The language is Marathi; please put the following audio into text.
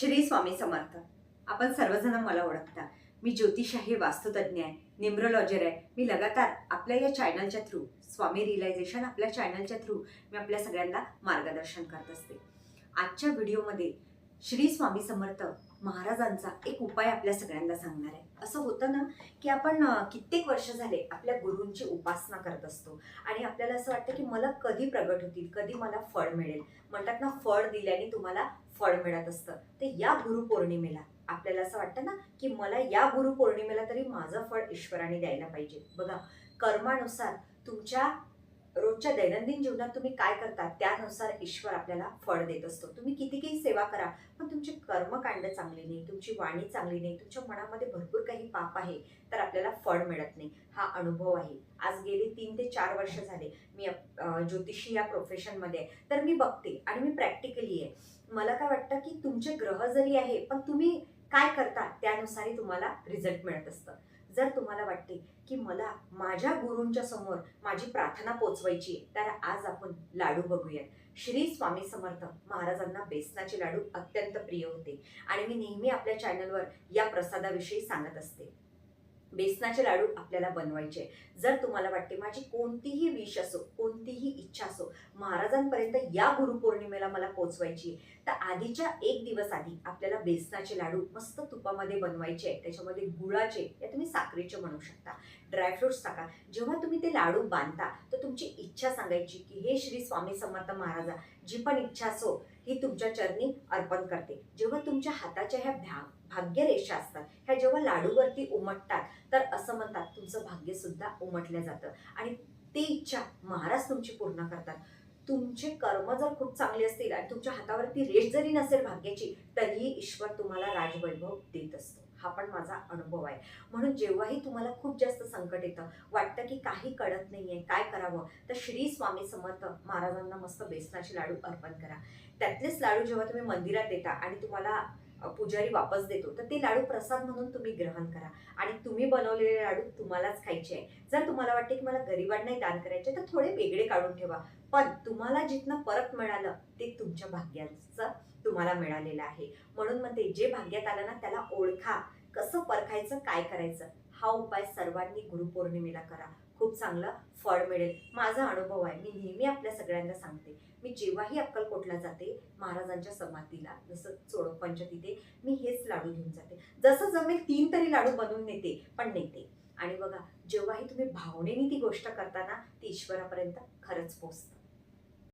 श्री स्वामी समर्थ. आपण सर्वजण मला ओळखता. मी ज्योतिष आहे वास्तुतज्ञ आहे निम्रोलॉजर आहे. मी लगातार आपल्या या चॅनलच्या थ्रू स्वामी रिअलायझेशन आपल्या चॅनलच्या थ्रू मी आपल्या सगळ्यांना मार्गदर्शन करत असते. आजच्या व्हिडिओमध्ये श्री स्वामी समर्थ महाराजांचा एक उपाय आपल्या सगळ्यांना सांगणार आहे. असं होतं ना की आपण कित्येक वर्ष झाले आपल्या गुरूंची उपासना करत असतो. आणि आपल्याला असं वाटतं की मला कधी प्रगट होतील कधी मला फळ मिळेल. म्हणतात ना फळ दिल्याने तुम्हाला फळ मिळत असतं. ते या गुरुपौर्णिमेला आपल्याला असं वाटतं ना की मला या गुरुपौर्णिमेला तरी माझं फळ ईश्वराने द्यायला पाहिजे. बघा कर्मानुसार तुमच्या रोजच्या दैनंदिन जीवनात तुम्ही काय करता? त्यानुसार ईश्वर आपल्याला फळ देत असतो. तुम्ही किती काही सेवा करा पण तुमची कर्मकांड चांगली नाही तुमची वाणी चांगली नाही तुमच्या मनामध्ये भरपूर काही पाप आहे तर आपल्याला फळ मिळत नाही. हा अनुभव आहे. आज गेली तीन ते चार वर्ष झाले मी ज्योतिषी या प्रोफेशनमध्ये तर मी बघते आणि मी प्रॅक्टिकली आहे. मला काय वाटतं की तुमचे ग्रह जरी आहे पण तुम्ही काय करता त्यानुसारही तुम्हाला रिझल्ट मिळत असतं. जर तुम्हाला वाटते की मला माझ्या गुरूंच्या समोर माझी प्रार्थना पोचवायची तर आज आपण लाडू बघूयात. श्री स्वामी समर्थ महाराजांना बेसनाचे लाडू अत्यंत प्रिय होते. आणि मी नेहमी आपल्या चॅनलवर या प्रसादाविषयी सांगत असते. बेसनाचे लाडू आपल्याला बनवायचे. जर तुम्हाला वाटते माझी कोणतीही विश असो कोणतीही इच्छा असो महाराजांपर्यंत या गुरुपौर्णिमेला मला पोचवायची तर आधीच्या एक दिवस आधी आपल्याला बेसनाचे लाडू मस्त तुपामध्ये बनवायचे त्याच्यामध्ये गुळाचे या तुम्ही साखरेचे म्हणू शकता. ड्रायफ्रुट्स टाका. जेव्हा तुम्ही ते लाडू बांधता तर तुमची इच्छा सांगायची की हे श्री स्वामी समर्थ महाराजा जी पण इच्छा असो ही तुमच्या चरणी अर्पण करते. जेव्हा तुमच्या हाताच्या ह्या भ्या भाग्यरेषा असतात ह्या जेव्हा लाडूवरती उमटतात तर असं म्हणतात तुमचं भाग्य सुद्धा उमटलं जातं. आणि ती इच्छा महाराज तुमची पूर्ण करतात. तुमचे कर्म जर खूप चांगले असतील आणि तुमच्या हातावरती रेष जरी नसेल भाग्याची तरीही ईश्वर तुम्हाला राजवैभव देत असतो. हा पण माझा अनुभव आहे. म्हणून जेव्हाही तुम्हाला खूप जास्त संकट येतं वाटतं की काही कळत नाही आहे काय करावं तर श्री स्वामी समर्थ महाराजांना मस्त बेसनाचे लाडू अर्पण करा. त्यातलेच लाडू जेव्हा तुम्ही मंदिरात देता आणि तुम्हाला पुजारी वापस देतो तर ते लाडू प्रसाद म्हणून तुम्ही ग्रहण करा. आणि तुम्ही बनवलेले लाडू तुम्हालाच खायचे आहे जर तुम्हाला वाटते की मला गरिबांनाही दान करायचे तर थोडे वेगळे काढून ठेवा. पण तुम्हाला जिथनं परत मिळालं ते तुमच्या भाग्याचं तुम्हाला मिळालेलं आहे. म्हणून म्हणते जे भाग्यात आलं ना त्याला ओळखा. कसं परखायचं काय करायचं हा उपाय सर्वांनी गुरुपौर्णिमेला करा. खूप चांगलं फळ मिळेल. माझा अनुभव आहे. मी नेहमी आपल्या सगळ्यांना सांगते. मी जेव्हाही अक्कलकोटला जाते महाराजांच्या समाधीला जसं चोडोप्पांच्या तिथे मी हेच लाडू घेऊन जाते. जसं जमेल तीन तरी लाडू बनवून नेते पण नेते. आणि बघा जेव्हाही तुम्ही भावनेने ती गोष्ट करताना ती ईश्वरापर्यंत खरंच पोचतं